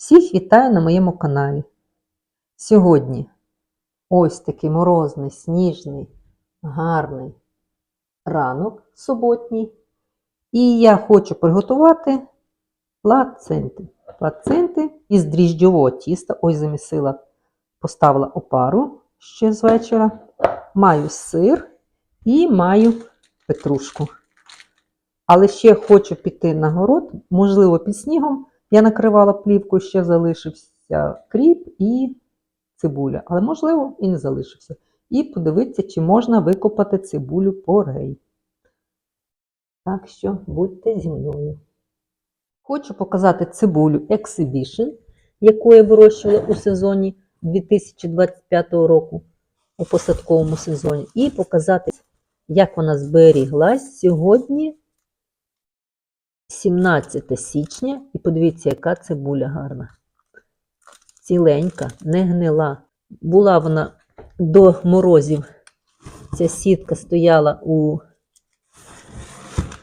Всіх вітаю на моєму каналі. Сьогодні ось такий морозний, сніжний, гарний ранок суботній. І я хочу приготувати плаценти. Плаценти із дріжджового тіста. Ось замісила, поставила опару ще з вечора. Маю сир і маю петрушку. Але ще хочу піти на город, можливо, під снігом. Я накривала плівку, ще залишився кріп і цибуля. Але, можливо, і не залишився. І подивитися, чи можна викопати цибулю порей. Так що будьте зі мною. Хочу показати цибулю Exhibition, яку я вирощувала у сезоні 2025 року, у посадковому сезоні, і показати, як вона зберіглась сьогодні. 17 січня, і подивіться, яка цибуля гарна. Ціленька, не гнила. Була вона до морозів. Ця сітка стояла у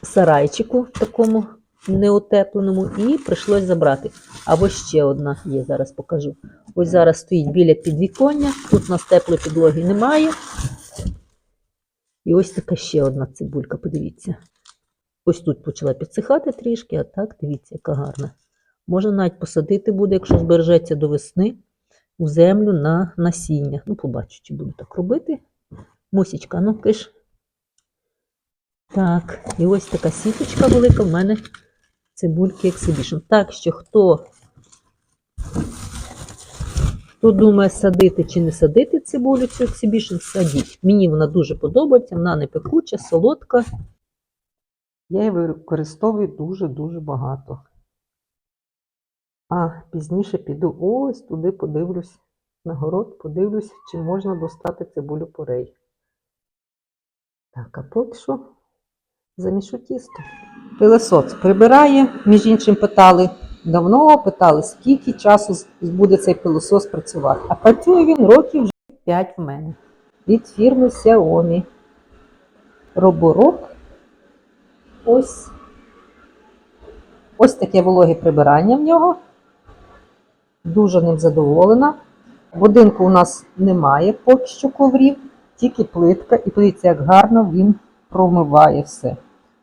сарайчику, такому неутепленому, і прийшлось забрати. Або ще одна є, зараз покажу. Ось зараз стоїть біля підвіконня, тут у нас теплої підлоги немає. І ось така ще одна цибулька, подивіться. Ось тут почала підсихати трішки, а так, дивіться, яка гарна. Можна навіть посадити буде, якщо збережеться до весни, у землю на насіння. Ну, побачу, чи буду так робити. Мусічка, ну киш. Так, і ось така сіточка велика в мене цибульки Exhibition. Так що хто, хто думає садити чи не садити цибулю цю Exhibition, садіть. Мені вона дуже подобається, вона не пекуча, солодка. Я її використовую дуже-дуже багато. А пізніше піду ось туди подивлюсь, на город, подивлюсь, чи можна достати цибулю порей. Так, а поки що замішу тісто. Пилосос прибирає, між іншим питали давно, питали, скільки часу буде цей пилосос працювати. А працює він років вже 5 в мене. Від фірми Xiaomi. Роборок. Ось. Ось таке вологе прибирання в нього. Дуже ним задоволена. Будинку у нас немає поки що коврів, тільки плитка. І подивіться, як гарно він промиває все.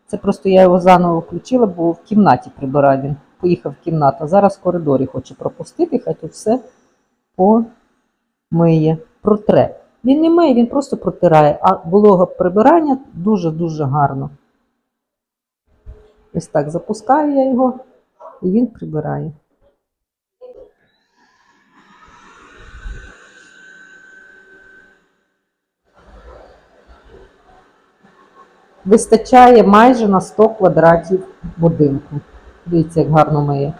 Це просто я його заново включила, бо в кімнаті прибирав він. Поїхав в кімнату. А зараз в коридорі хочу пропустити, хай тут все помиє, протре. Він не миє, він просто протирає, а волога прибирання дуже-дуже гарно. Ось так запускаю я його, і він прибирає. Вистачає майже на 100 квадратів будинку. Дивіться, як гарно миє.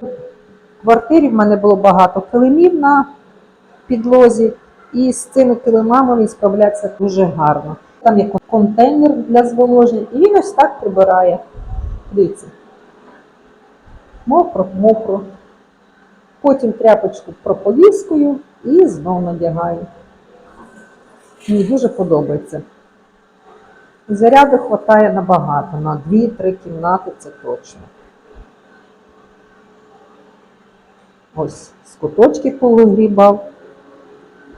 В квартирі в мене було багато килимів на підлозі, і з цими килимами він справлявся дуже гарно. Там є контейнер для зволоження, і він ось так прибирає. Дивіться. Мокро, мокро. Потім тряпочку прополіскую і знову надягаю. Мені дуже подобається. Заряду вистачає набагато, на 2-3 кімнати це точно. Ось з куточки повигрібав.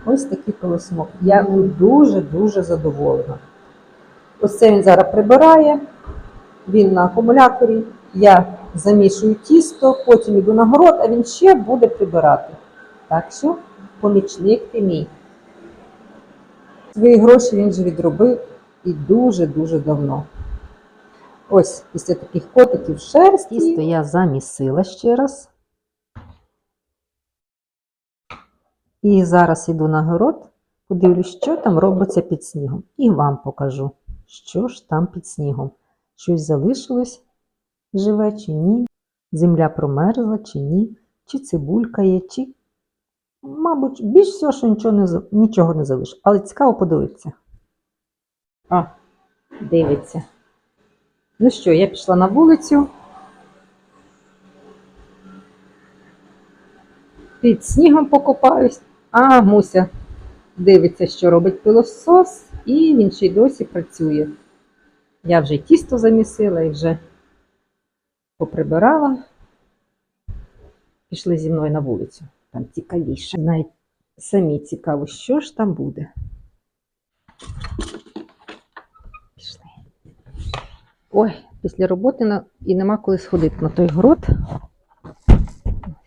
Ось такий колосмок. Я дуже-дуже задоволена. Ось це він зараз прибирає, він на акумуляторі. Я замішую тісто, потім йду на город, а він ще буде прибирати. Так що, помічник ти мій. Свої гроші він вже відробив і дуже-дуже давно. Ось після таких котиків шерсті. Тісто я замісила ще раз. І зараз йду на город, подивлюсь, що там робиться під снігом. І вам покажу, що ж там під снігом. Щось залишилось живе чи ні, земля промерзла чи ні, чи цибулька є, чи, мабуть, більш всього, що нічого не, нічого не залишилось. Але цікаво подивитися. А, дивиться. Ну що, я пішла на вулицю. Під снігом покопаюсь, а Муся дивиться, що робить пилосос, і він ще й досі працює. Я вже тісто замісила і вже поприбирала. Пішли зі мною на вулицю. Там цікавіше. Навіть самі цікаво, що ж там буде. Пішли. Ой, після роботи і нема коли сходити на той город.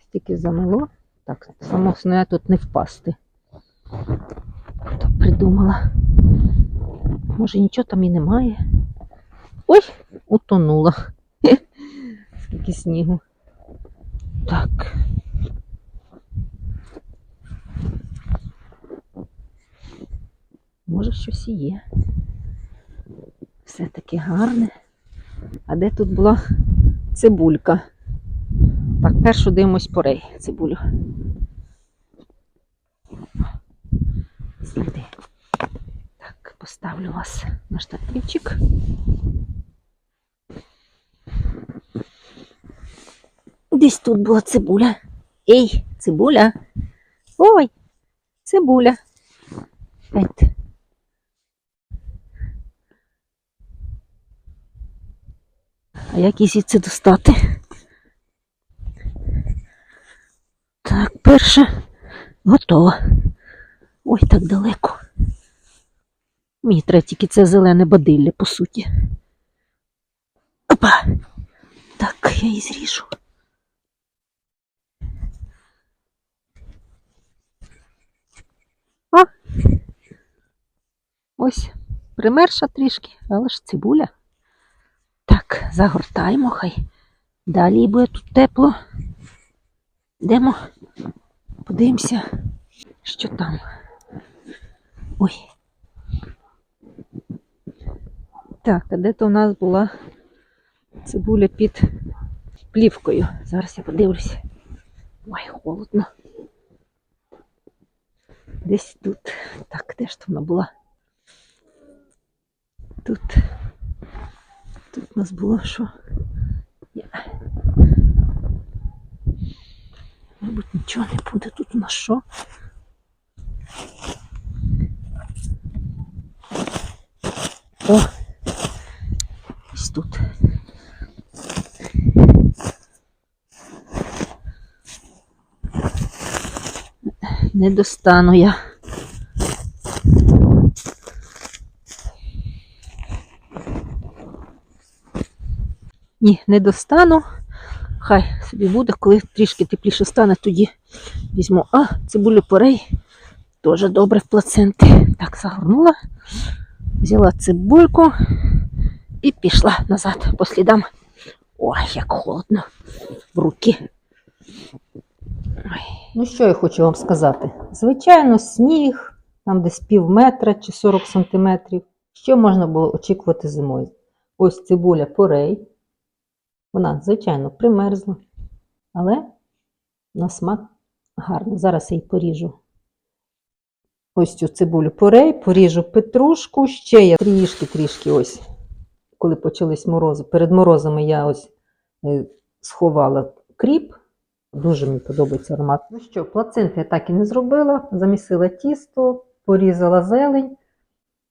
Стільки замело. Так, само основне тут не впасти. То придумала. Може нічого там і немає. Ой, утонула. Скільки снігу. Так. Може, щось і є. Все таки гарне. А де тут була цибулька? Так, першу дивимось порей цибулю. Сліди. Так, поставлю вас на штативчик. Десь тут була цибуля. Ей, цибуля. Ой, цибуля. Геть. А як її звідси достати? Так, перша готова. Ой, так далеко. Мені треба тільки це зелене бадилля, по суті. Опа! Так, я її зріжу. О! Ось, примерша трішки, але ж цибуля. Так, загортаємо, хай. Далі буде тут тепло. Йдемо, подивимося, що там. Ой. Так, а де то у нас була цибуля під плівкою. Зараз я подивлюся. Ой, холодно. Десь тут. Так, де ж то вона була? Тут. Тут у нас було що? Я- Мабуть, нічого не буде. Тут у нас що? О! Ось тут. Не достану я. Ні, не достану. Хай собі буде, коли трішки тепліше стане, тоді візьму. А, цибулю порей. Теж добре в плаценти. Так, загорнула. Взяла цибульку і пішла назад по слідам. Ой, як холодно в руки. Ой. Ну, що я хочу вам сказати? Звичайно, сніг, там десь пів метра чи 40 сантиметрів. Що можна було очікувати зимою? Ось цибуля порей. Вона, звичайно, примерзла, але на смак гарно. Зараз я її поріжу. Ось цю цибулю порей, поріжу петрушку, ще я трішки-трішки ось, коли почались морози. Перед морозами я ось е, сховала кріп. Дуже мені подобається аромат. Ну що, плацинти я так і не зробила. Замісила тісто, порізала зелень.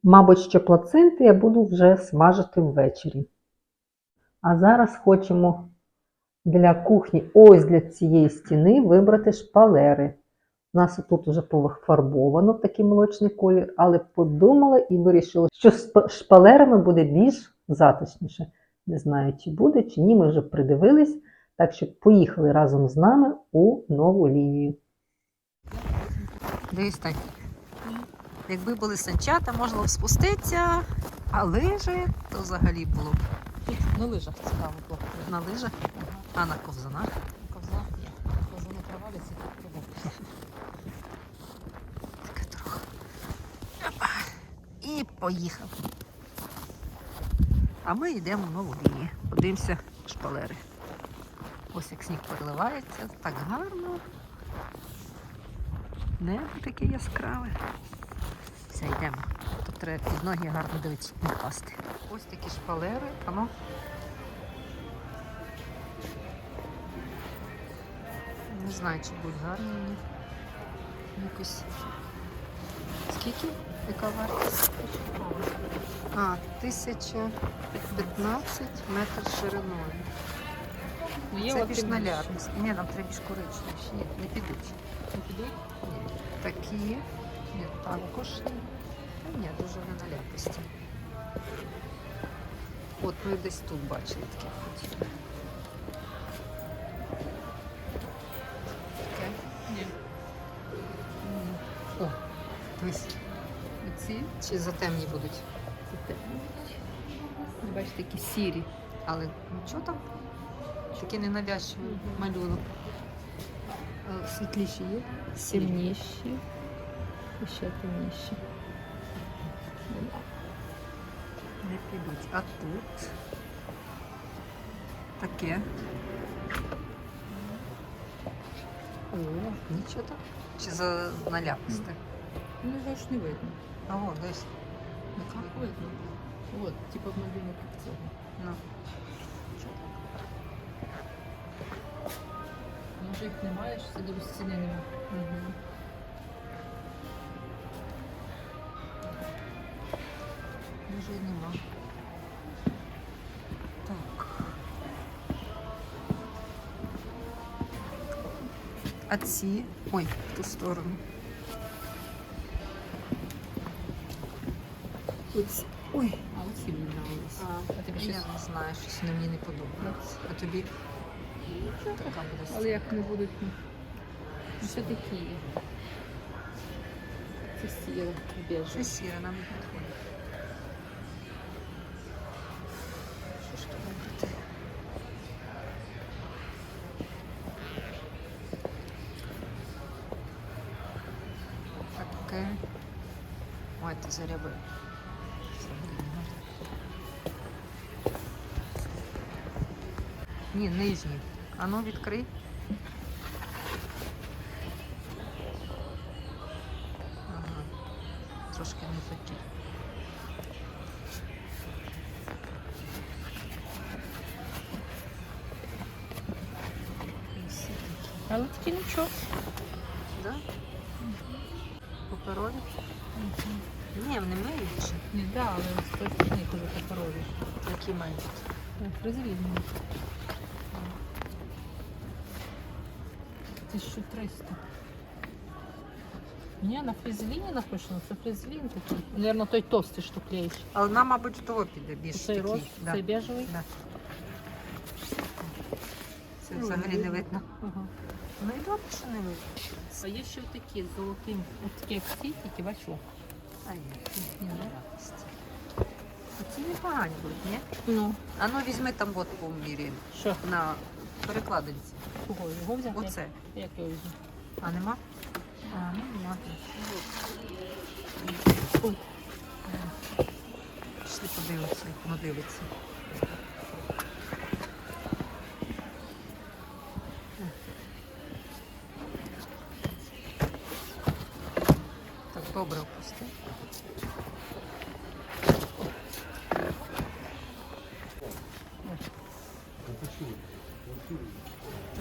Мабуть, що плацинти я буду вже смажити ввечері. А зараз хочемо для кухні, ось для цієї стіни, вибрати шпалери. У нас тут вже пофарбовано в такий молочний колір, але подумала і вирішила, що з шпалерами буде більш затишніше. Не знаю, чи буде, чи ні, ми вже придивились. Так що поїхали разом з нами у нову лінію. Дивись, так. Якби були санчата, можна б спуститися, а лижі, то взагалі було б. Тут на лижах цікаво було. На лижах, а на ковзанах. Ковза, ні. Ковза не проваляться, тут проваляться. Таке трохи. І поїхав. А ми йдемо в нову лінію. Подивимося шпалери. Ось як сніг переливається, так гарно. Небо таке яскраве. Все, йдемо. Тут треба під ноги гарно дивитися, не впасти. Ось такі шпалери, а ну. Не знаю, чи будуть гарні вони. Якось. Скільки? Яка вартість? А, 1015 метр шириною. Ну, є Це більш наляписті. Ні, нам треба більш коричневіші. Ні, не підуть. Не підуть? Ні. Такі. Ні, також. Та Ні, дуже не наляписті. От ми десь тут бачили такі хотіли. Таке. Ні. О, дивись. Оці. Чи затемні будуть. Те. Бачите, такі сірі. Але нічого там? Такий ненавязчивий малюнок. Світліші є? Темніші. І ще темніші. А тут таке. О, нічого там. Чи за наляписте? Ну, його ж не видно. А о, десь. Ну, як видно? От, типу малюнок як цього. Ну. Може їх немає, що це до стіни немає. Угу. Може і нема. А ці? Ой, в ту сторону. Оці. Ой, А оці мені нравились. а, А тобі я не знаю, щось вони мені не подобається. А тобі така буде Але як не будуть. ну, ну, Все такі. Це сіре, Це сіра нам не підходить. Що ж тут робити? Таке. Ой, це заряби. Ні. А ну відкрий. Ага. Трошки не такі. І всі такі. Але такі нічого. Да? Паперові? Ні, вони миють. Не, да, але з тої сторони, коли паперові. Які мають? Фрезелін. 1300. Ні, на фрезеліні написано, це фрезелін такий. Наверно, той товстий, що клеїш. Але нам, мабуть, того піде більш Цей роз, Да. цей бежевий. Да. Це Ну, взагалі не видно. Ага. Ну і добре, що не видно. А є ще такі з золотим, от такі як ці, тільки бачу. А ні, ні, не радості. Ці непогані будуть, ні? Ну, А ну візьми там от по мірі що, на перекладинці. кого його взяти? Оце. Як його візьму? А нема? А, ну ладно. Пішли подивитися, як воно дивиться. Так, добре опусти.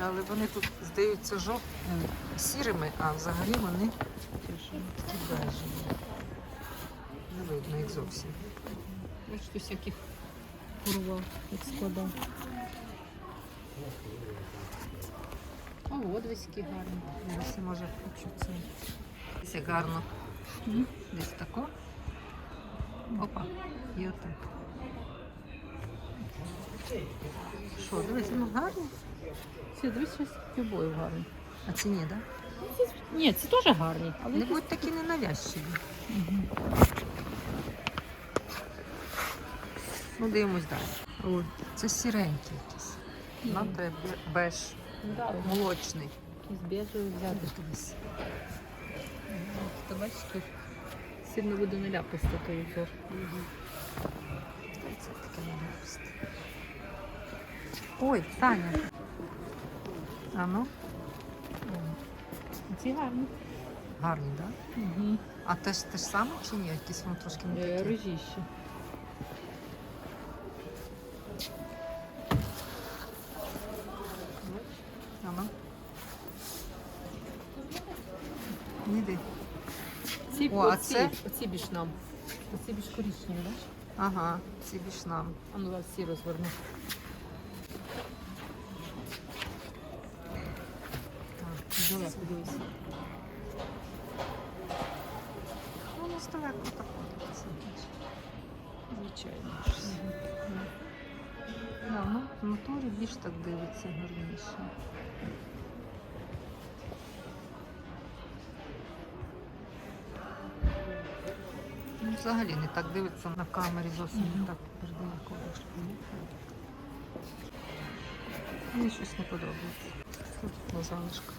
Але вони тут здаються жов... м, сірими, а взагалі вони такі бежеві. Не видно їх зовсім. Бачите, всяких курвав, як складав. О, ось гарні. Десь може це. Десь гарно. Десь тако. Опа. І отак. Що, дивись, ну гарні. Ці, дивись, щось обоє гарні. А ці ні, так? Ні, ці теж гарні, але Не якісь- будь такі ненавязчиві. Ну, дивимось далі. О, це сіренькі якісь. Нам Мгм. треба беж Да, молочний. якісь біжеві взяти. Дивись. Та бачиш, тут сильно буде наляписти той узор. Це таке ненависне. Ой, Таня. А ну, Ці гарні. гарні, так? Да? Угу. А теж те ж саме чи ні? Якісь воно трошки не такі. Рожіще. Ага. Ніди. Ці, О, а оці, це? оці більш нам. Оці більш коричневі, бачиш? Ага, ці більш нам. А ну всі розверну. Далеко дивись. Воно здалеку так ходиться. Звичайно. Да, ну, в моторі більш так дивиться гарніше. Ну, взагалі не так дивиться на камері, зовсім не так передає колиш. Мені щось не подобається. Тут на залишках.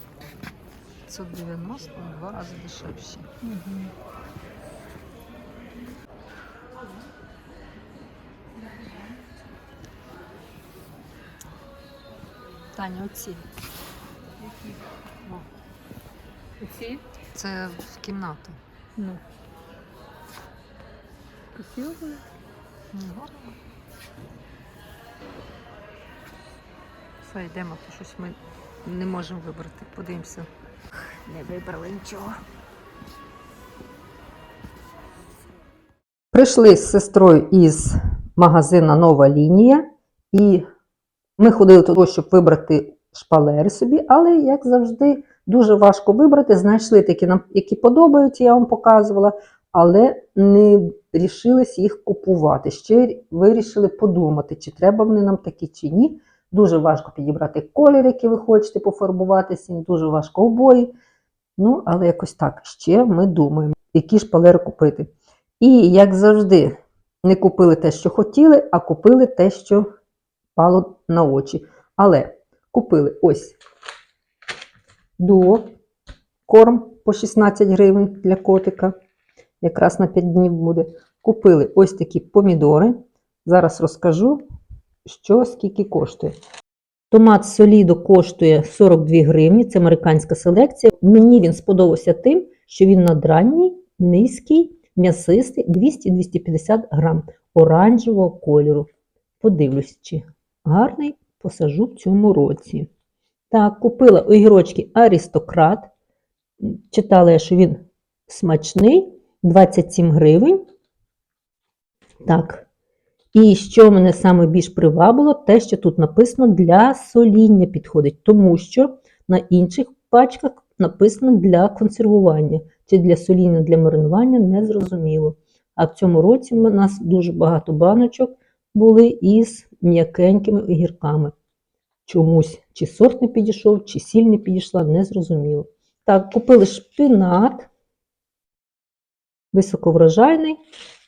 590 в два рази дешевші. Таня, оці. О, Оці? Це в кімнату. Ну. Красиво буде? Ну. Все, йдемо, то щось ми не можемо вибрати. Подивимося. Не вибрали нічого. Прийшли з сестрою із магазина Нова лінія, і ми ходили туди, щоб вибрати шпалери собі, але, як завжди, дуже важко вибрати. Знайшли такі, нам- які подобаються, я вам показувала, але не рішились їх купувати. Ще вирішили подумати, чи треба вони нам такі, чи ні. Дуже важко підібрати колір, який ви хочете пофарбуватися, дуже важко обої. Ну, але якось так. Ще ми думаємо, які шпалери купити. І, як завжди, не купили те, що хотіли, а купили те, що пало на очі. Але купили ось дуо корм по 16 гривень для котика. Якраз на 5 днів буде. Купили ось такі помідори. Зараз розкажу, що скільки коштує. Томат солідо коштує 42 гривні, це американська селекція. Мені він сподобався тим, що він надранній, низький, м'ясистий, 200-250 грам оранжевого кольору. Подивлюсь, чи гарний посажу в цьому році. Так, купила огірочки Аристократ. Читала я, що він смачний, 27 гривень. Так. І що мене саме більш привабило, те, що тут написано для соління підходить, тому що на інших пачках написано для консервування чи для соління, для маринування не зрозуміло. А в цьому році у нас дуже багато баночок були із м'якенькими огірками. Чомусь чи сорт не підійшов, чи сіль не підійшла, не зрозуміло. Так, купили шпинат високоврожайний,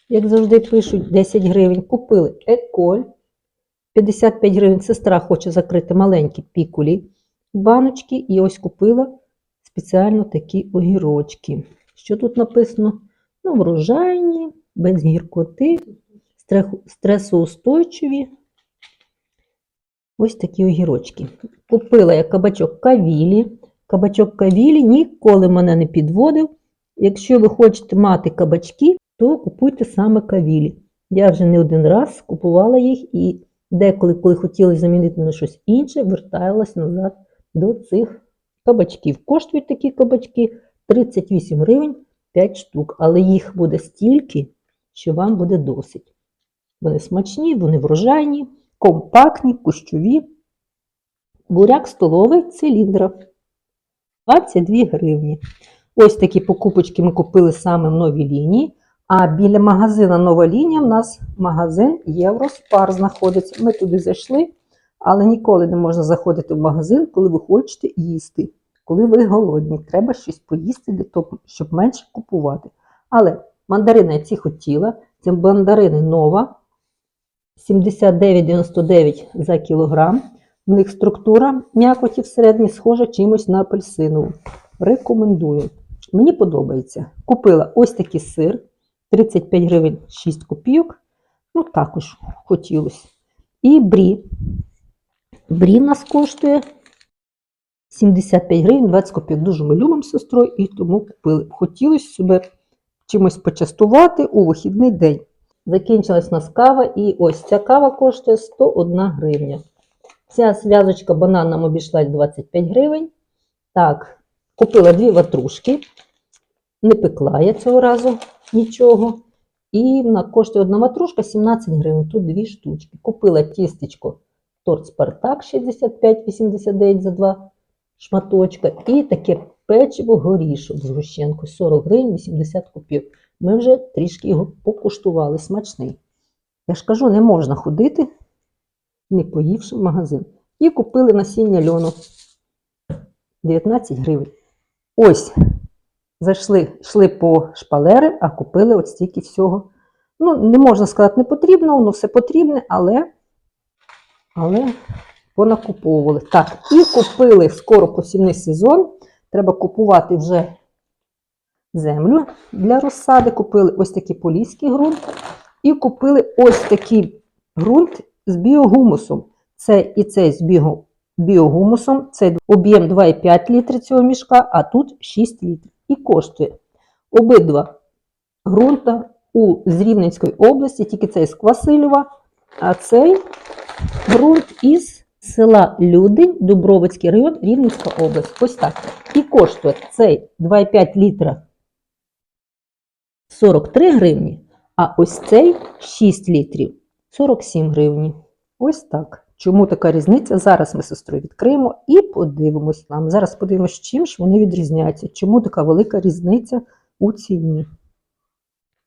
як завжди пишуть, 10 гривень. Купили еколь 55 гривень. Сестра хоче закрити маленькі пікулі баночки. І ось купила спеціально такі огірочки. Що тут написано? Ну, врожайні, без гіркоти, стресоустойчиві. Ось такі огірочки. Купила я кабачок кавілі. Кабачок кавілі ніколи мене не підводив. Якщо ви хочете мати кабачки, то купуйте саме кавілі. Я вже не один раз купувала їх і деколи, коли хотіли замінити на щось інше, верталась назад до цих кабачків. Коштують такі кабачки 38 гривень 5 штук, але їх буде стільки, що вам буде досить. Вони смачні, вони врожайні, компактні, кущові. Буряк столовий циліндра 22 гривні. Ось такі покупочки ми купили саме в новій лінії. А біля магазина Нова лінія в нас магазин Євроспар знаходиться. Ми туди зайшли, але ніколи не можна заходити в магазин, коли ви хочете їсти. Коли ви голодні, треба щось поїсти для того, щоб менше купувати. Але мандарини я ці хотіла. Це мандарини нова 79,99 за кілограм. В них структура м'якоті всередині схожа чимось на апельсинову. Рекомендую. Мені подобається. Купила ось такий сир 35 гривень 6 копійок. Ну, також хотілося. І брі. Брі в нас коштує 75 гривень 20 копійок. Дуже ми любимо сестрою і тому купили. Хотілося себе чимось почастувати у вихідний день. Закінчилась у нас кава, і ось ця кава коштує 101 гривня. Ця зв'язочка банан нам обійшлась 25 гривень. Так, купила дві ватрушки. Не пекла я цього разу нічого. І на коштує одна ватрушка 17 гривень. Тут дві штучки. Купила тістечко торт Спартак 65,89 за два шматочка і таке печиво горішок з гущенкою 40 гривень 80 копійок. Ми вже трішки його покуштували, смачний. Я ж кажу, не можна ходити, не поївши в магазин. І купили насіння льону 19 гривень. Ось, зайшли, йшли по шпалери, а купили от стільки всього. Ну, не можна сказати, не потрібно, воно все потрібне, але, але понакуповували. Так, і купили скоро посівний сезон. Треба купувати вже землю для розсади. Купили ось такий поліський ґрунт. І купили ось такий ґрунт з біогумусом. Це і цей з біогумусом. Це об'єм 2,5 літри цього мішка, а тут 6 літрів. І коштує обидва ґрунта у з Рівненської області, тільки цей з Квасилєва, а цей ґрунт із села Людень, Дубровицький район, Рівненська область. Ось так. І коштує цей 2,5 літра 43 гривні, а ось цей 6 літрів 47 гривні. Ось так. Чому така різниця? Зараз ми сестрою відкриємо і подивимось. Нам зараз подивимось, чим ж вони відрізняються. Чому така велика різниця у ціні?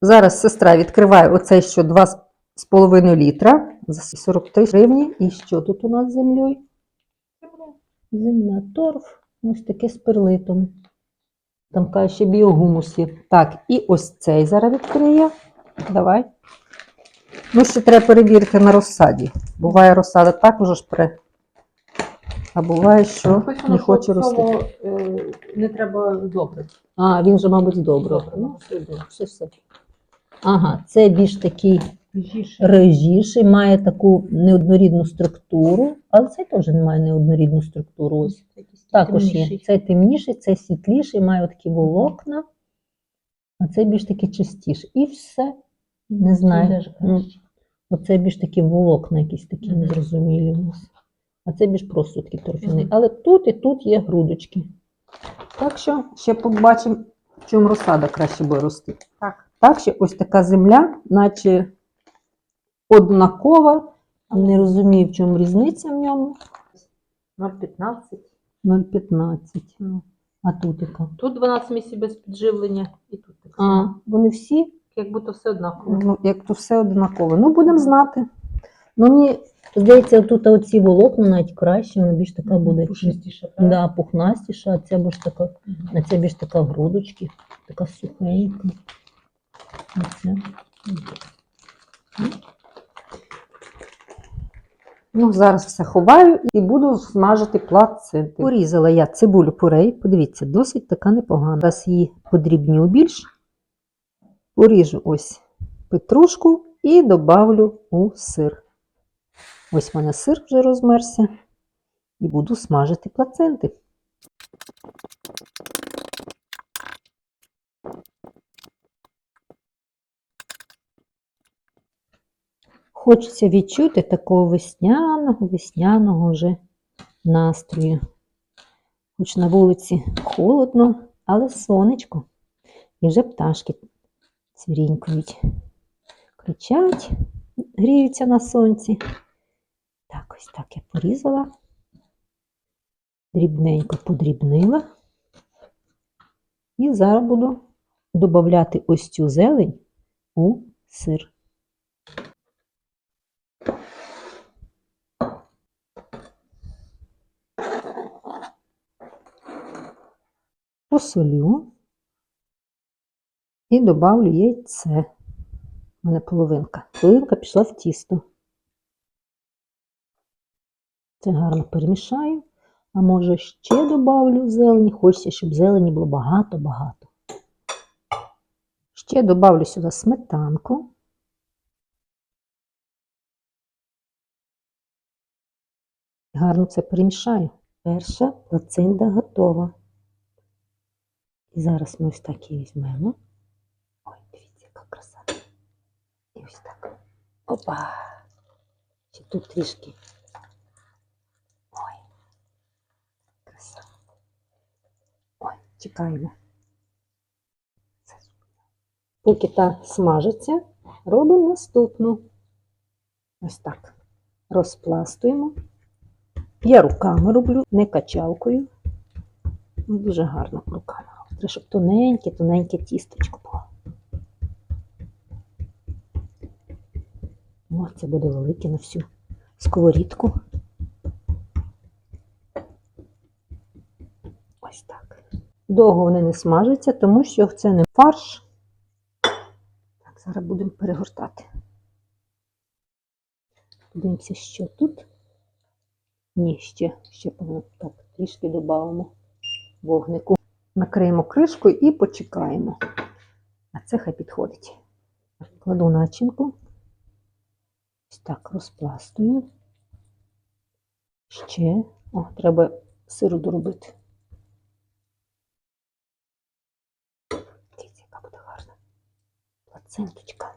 Зараз сестра відкриває оцей що 2,5 літра за 43 гривні. І що тут у нас з землею? Земля, торф, ось таке з перлитом. Там каже ще біогумусі. Так, і ось цей зараз відкриє. Давай. Ну, ще треба перевірити на розсаді. Буває розсада так уже ж пре. А буває, що не хоче рости. Не треба добре. А, він же, мабуть, добре. Ну, все, добре, все, все. Ага, це більш такий режіший, має таку неоднорідну структуру, але цей теж не має неоднорідну структуру. Ось. Також є. Цей темніший, цей світліший, має такі волокна, а цей більш такий чистіший. І все. Не знаю. Ну, Оце більш такі волокна, якісь такі незрозумілі у нас. А це більш просто такий торфяний. Але тут і тут є грудочки. Так що ще побачимо, в чому розсада краще буде рости. Так. Так що ось така земля, наче однакова. Не розумію, в чому різниця в ньому. 0,15. 0,15. Ну. А тут яка? Тут 12 місяців без підживлення і тут так А, само. вони всі Як будто все однаково. Ну, як то все однаково. Ну, будемо знати. Ну, мені здається, тут оці волокна навіть краще, вона більш така буде. Пушистіше, правда? Да, пухнастіша, а ця більш така, а ця більш така грудочки, така сухенька. Оце. Ну, зараз все ховаю і буду смажити плаценти. Порізала я цибулю пурей, подивіться, досить така непогана. Зараз її подрібню більш. Поріжу ось петрушку і добавлю у сир. Ось в мене сир вже розмерся. І буду смажити плаценти. Хочеться відчути такого весняного, весняного вже настрою. Хоч на вулиці холодно, але сонечко. І вже пташки цвірінькують, кричать, гріються на сонці. Так, ось так я порізала, дрібненько подрібнила. І зараз буду додати ось цю зелень у сир. Посолю і добавлю яйце. У мене половинка. Половинка пішла в тісто. Це гарно перемішаю. А може ще добавлю зелені. Хочеться, щоб зелені було багато-багато. Ще добавлю сюди сметанку. Гарно це перемішаю. Перша плацинда готова. І зараз ми ось так її візьмемо. Ой, дивіться, яка краса. І ось так. Опа! Ще тут трішки. Ой. Краса. Ой, чекаємо. Це. Поки та смажиться, робимо наступну. Ось так. Розпластуємо. Я руками роблю, не качалкою. Ну, дуже гарно руками. Треба, щоб тоненьке, тоненьке тісточко було. О, це буде велике на всю сковорідку. Ось так. Довго вони не смажаться, тому що це не фарш. Так, зараз будемо перегортати. Подивимося, що тут. Ні, ще, ще. Так, трішки додамо вогнику. Накриємо кришкою і почекаємо. А це хай підходить. Кладу начинку. Ось так розпластую. Ще. О, треба сиру доробити. Дивіться, яка буде гарна. Плаценточка.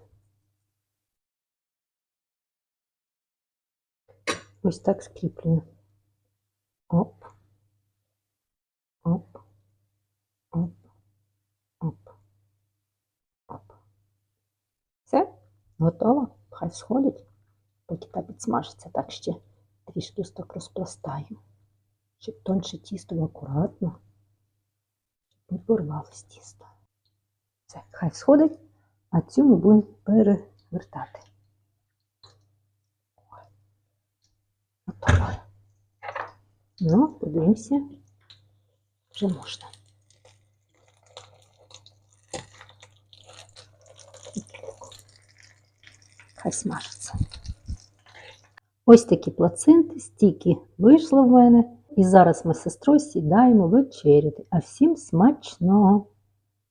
Ось так скріплюю. Оп. Оп. Оп. Оп. Оп. Все, готово. Хай сходить, поки та підсмажиться. Так ще трішки так розпластаю. Щоб тонше тісто акуратно. Щоб не порвалось тісто. Все, хай сходить, а цю ми будемо перевертати. Готово. Ну, подивимося. Вже можна. Хай смажиться. Ось такі плацинти, стільки вийшло в мене. І зараз ми з сестрою сідаємо вечеряти. А всім смачного!